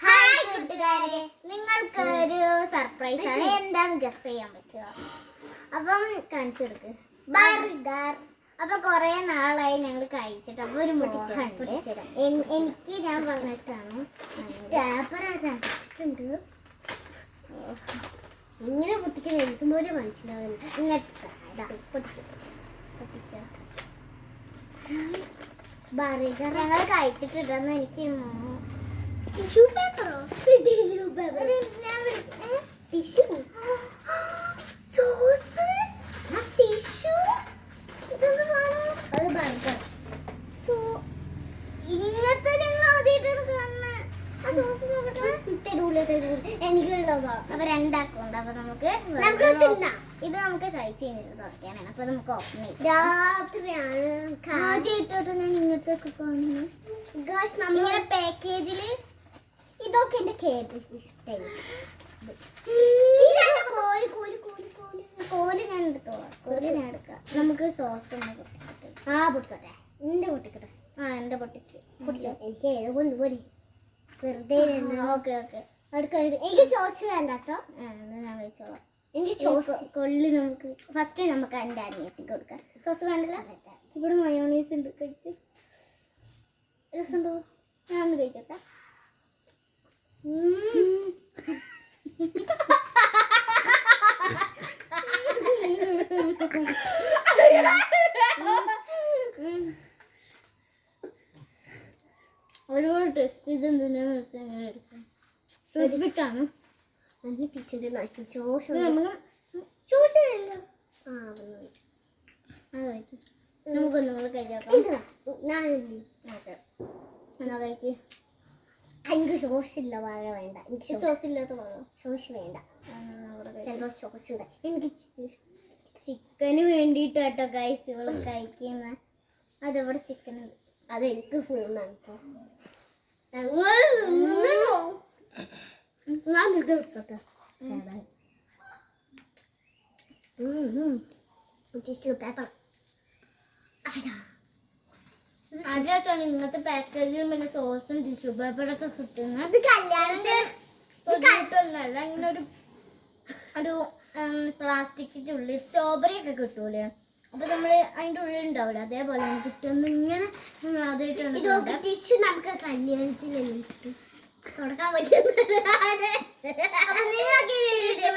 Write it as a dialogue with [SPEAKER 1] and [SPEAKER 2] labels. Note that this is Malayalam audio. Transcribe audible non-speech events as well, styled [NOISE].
[SPEAKER 1] ഹായ് കൂട്ടുകാരെ. നിങ്ങൾക്ക് ഒരു സർപ്രൈസ് ആണ്. എന്താന്ന് ഗസ് ചെയ്യാൻ പറ്റുക അപ്പം കാണിച്ചു കൊടുക്ക്. ബർഗർ. അപ്പൊ കൊറേ നാളായി ഞങ്ങൾ കഴിച്ചിട്ട് അപ്പൊ ഒരു എൻ- എനിക്ക് ഞാൻ പറഞ്ഞിട്ടാണ്. സ്റ്റാപ്പർ അടച്ചിട്ടുണ്ട്. ഇങ്ങനെ കുട്ടിക്ക് എനിക്ക് പോലും മനസ്സിലാവില്ല ഇങ്ങനെ പൊട്ടിച്ചു. പൊട്ടിച്ചോ. ബർഗർ ഞങ്ങൾ കഴിച്ചിട്ടുണ്ടെന്ന് എനിക്ക് tissue പേപ്പറോ tissue paper tissue sauce tissue ഇതെന്താ സാധനം അത് ബർഗർ സോ ഇങ്ങനത്തെ ഞങ്ങൾ ആദ്യമായിട്ടാണ് കാണുന്നത് ആ സോസ് അപ്പൊ നമുക്ക് ഇത് നമുക്ക് കഴിച്ച് കഴിഞ്ഞിട്ട് തുറക്കാനാണ് അപ്പൊ നമുക്ക് ഓപ്പൺ രാത്രിയാണ്. ആദ്യമായിട്ടോട്ട് ഞാൻ പാക്കേജിൽ ഇതൊക്കെ എന്റെ കേബിൾ ഇഷ്ടമായി കോൽ കോൽ കോൽ കോൽ. കോൽ ഞാൻ എടുത്തോ? കോൽ ഞാൻ എടുക്കാം. നമുക്ക് സോസ് ഒന്ന് പൊട്ടിച്ചിട്ട്. ആ പൊട്ടിക്കട്ടെ. എന്റെ പൊട്ടിക്കട്ടെ. ആ എന്റെ പൊട്ടിച്ച്. എനിക്ക് ഏതോ വെറുതെ ഓക്കെ ഓക്കെ. എനിക്ക് ഷോർട്സ് വേണ്ട കേട്ടോ ഞാൻ വെച്ചോളാം. എനിക്ക് സോസ് കൊള്ളി നമുക്ക്. ഫസ്റ്റ് നമുക്ക് എന്റെ അനിയത്തി കൊടുക്കാം. സോസ് വേണ്ടല്ലോ? ഇവിടെ മയോണീസ് ഉണ്ട് കഴിച്ചു. രസമുണ്ടോ? ഞാൻ ഒന്ന് കഴിച്ചോട്ടെ. [LAUGHS] ഒരുപാട് ടെസ്റ്റ് ചെയ്ത് എന്തിനാന്ന് വെച്ചാൽ ഞാൻ എടുക്കാം ടൂത്ത്പിക്കാണ് നല്ല ടീച്ചറിന്റെ നാട്ടിൽ ചോശ ചോശയല്ല ആ അത് കഴിച്ചു നമുക്കൊന്നും കൂടെ കഴിച്ചോക്കാം. ഓക്കെ എന്നാ കഴിക്ക്? എനിക്ക് ഇല്ല വാഴ വേണ്ട. എനിക്ക് സോസ് ഇല്ലാത്ത വാഴ. സോസ് വേണ്ട. ചിലപ്പോൾ ഉണ്ട്. എനിക്ക് ചിക്കന് വേണ്ടിയിട്ട് കേട്ടോ ഗൈസ് ഇവൾ കഴിക്കുന്ന. അതവിടെ ചിക്കൻ ഉണ്ട്. അത് എനിക്ക് ഫുള്ളാണ് കേട്ടോ ഞാൻ ഇത് എടുക്കട്ടെ. ടിഷ്യൂ പേപ്പർ ആദ്യമായിട്ടാണ് ഇങ്ങനത്തെ പാക്കേജിൽ പിന്നെ സോസും ടിഷ്യൂ പേപ്പറൊക്കെ കിട്ടുന്നത് കിട്ടുന്നല്ല ഇങ്ങനെ ഒരു ഒരു പ്ലാസ്റ്റിക്കിന്റെ ഉള്ളിൽ സ്ട്രോബെറി ഒക്കെ കിട്ടൂലേ? അപ്പൊ നമ്മൾ അതിന്റെ ഉള്ളിൽ ഉണ്ടാവില്ല. അതേപോലെ കിട്ടുന്ന ഇങ്ങനെ നമ്മൾ ആദ്യമായിട്ടാണ് ടിഷ്യൂ നമുക്ക് കല്യാണത്തിലെല്ലാം കൊടുക്കാൻ തുടക്കാൻ പറ്റുന്നില്ല. നിങ്ങൾക്ക് ഈ വീഡിയോ